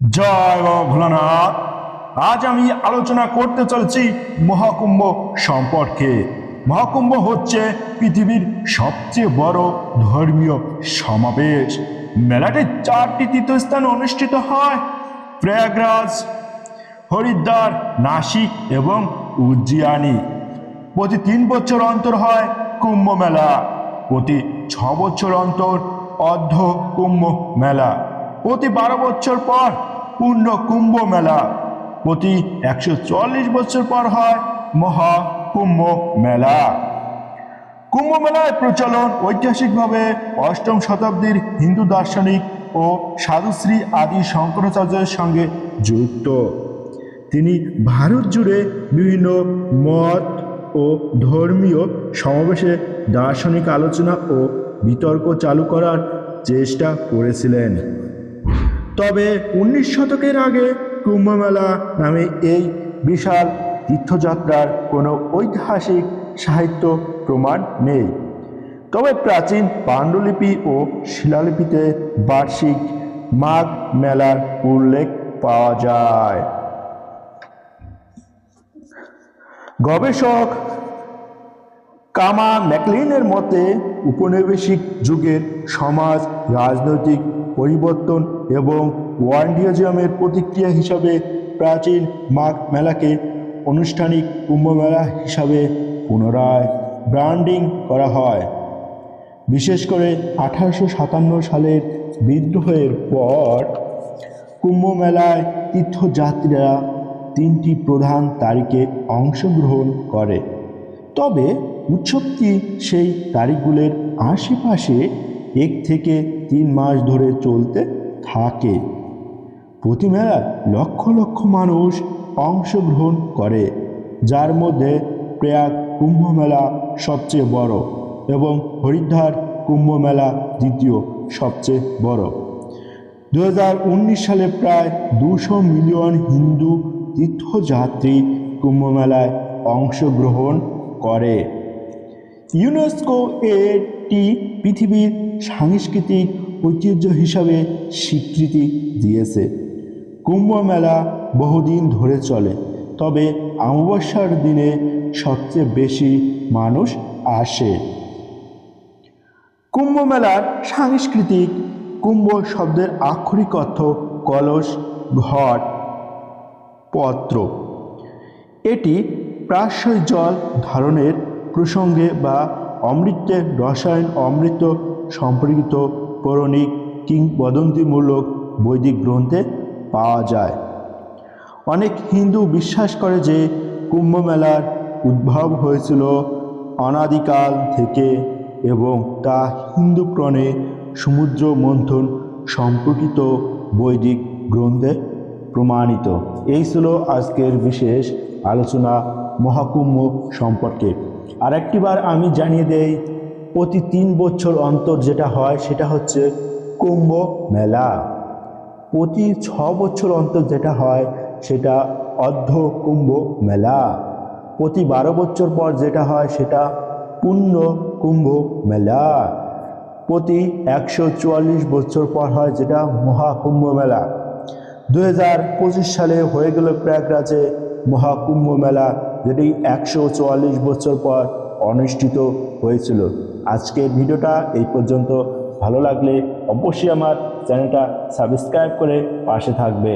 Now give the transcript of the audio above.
জয় ভোলানাথ। আজ আমি আলোচনা করতে চলছি মহাকুম্ভ সম্পর্কে। মহাকুম্ভ হচ্ছে পৃথিবীর সবচেয়ে বড় ধর্মীয় সমাবেশ। মেলাটি চারটি তীর্থস্থান অনুষ্ঠিত হয়। প্রয়াগরাজ, হরিদ্বার, নাসিক এবং উজ্জয়িনী। প্রতি তিন বছর অন্তর হয় কুম্ভ মেলা। প্রতি ছ বছর অন্তর অর্ধ কুম্ভ মেলা। প্রতি বারো বছর পর পূর্ণ কুম্ভ মেলা। প্রতি একশো চল্লিশ বছর পর হয় মহা কুম্ভ মেলা। কুম্ভ মেলায় প্রচলন ঐতিহাসিকভাবে অষ্টম শতাব্দীর হিন্দু দার্শনিক ও সাধুশ্রী আদি শঙ্করাচার্যের সঙ্গে যুক্ত। তিনি ভারত জুড়ে বিভিন্ন মত ও ধর্মীয় সমাবেশে দার্শনিক আলোচনা ও বিতর্ক চালু করার চেষ্টা করেছিলেন। তবে উনিশ শতকের আগে কুম্ভমেলা নামে এই বিশাল তীর্থযাত্রার কোনো ঐতিহাসিক সাহিত্য প্রমাণ নেই। তবে প্রাচীন পাণ্ডুলিপি ও শিলালিপিতে বার্ষিক মাঘ মেলার উল্লেখ পাওয়া যায়। গবেষক কামা ম্যাকলিনের মতে উপনিবেশিক যুগের সমাজ, রাজনৈতিক পরিবর্তন এবং ওয়ান্ডিয়াজিয়ামের প্রতিক্রিয়া হিসাবে প্রাচীন মাঘ মেলাকে আনুষ্ঠানিক কুম্ভমেলা হিসাবে পুনরায় ব্র্যান্ডিং করা হয়। বিশেষ করে আঠারোশো সাতান্ন সালের বিদ্রোহের পর কুম্ভ মেলায় তীর্থযাত্রীরা তিনটি প্রধান তারিখে অংশগ্রহণ করে। তবে উৎসবটি সেই তারিখগুলোর আশেপাশে এক থেকে তিন মাস ধরে চলতে থাকে। প্রতি মেলায় লক্ষ লক্ষ মানুষ অংশগ্রহণ করে, যার মধ্যে প্রয়াগ কুম্ভ মেলা সবচেয়ে বড় এবং হরিদ্বার কুম্ভ মেলা দ্বিতীয় সবচেয়ে বড়। দু হাজার উনিশ সালে প্রায় দুশো মিলিয়ন হিন্দু তীর্থযাত্রী কুম্ভমেলায় অংশগ্রহণ করে। ইউনেস্কো এটি পৃথিবীর সাংস্কৃতিক ঐতিহ্য হিসাবে স্বীকৃতি দিয়েছে। কুম্ভ মেলা বহুদিন ধরে চলে, তবে অমাবস্যার দিনে সবচেয়ে বেশি মানুষ আসে। কুম্ভ মেলার সাংস্কৃতিক কুম্ভ শব্দের আক্ষরিক অর্থ কলস, ঘট, পত্র। এটি প্রাশ্রয় জল ধারণের প্রসঙ্গে বা অমৃতের রসায়ন অমৃত সম্পর্কিত পৌরাণিক কিংবদন্তিমূলক বৈদিক গ্রন্থে পাওয়া যায়। অনেক হিন্দু বিশ্বাস করে যে কুম্ভমেলার উদ্ভব হয়েছিল অনাদিকাল থেকে এবং তা হিন্দু প্রণে সমুদ্র মন্থন সম্পর্কিত বৈদিক গ্রন্থে প্রমাণিত। এই ছিল আজকের বিশেষ আলোচনা মহাকুম্ভ সম্পর্কে। আর একটিবার আমি জানিয়ে দেই, প্রতি তিন বছর অন্তর যেটা হয় সেটা হচ্ছে কুম্ভ মেলা। প্রতি ছ বছর অন্তর যেটা হয় সেটা অর্ধ কুম্ভ মেলা। প্রতি বারো বছর পর যেটা হয় সেটা পূর্ণ কুম্ভ মেলা। প্রতি একশো চুয়াল্লিশ বছর পর হয় যেটা মহাকুম্ভ মেলা। দু হাজার পঁচিশ সালে হয়ে গেল প্রয়াগরাজে মহাকুম্ভ মেলা। যেটি একশো চুয়াল্লিশ বছর পর অনুষ্ঠিত হয়েছিল। আজকের ভিডিওটা এই পর্যন্ত। ভালো লাগলে অবশ্যই আমার চ্যানেলটা সাবস্ক্রাইব করে পাশে থাকবে।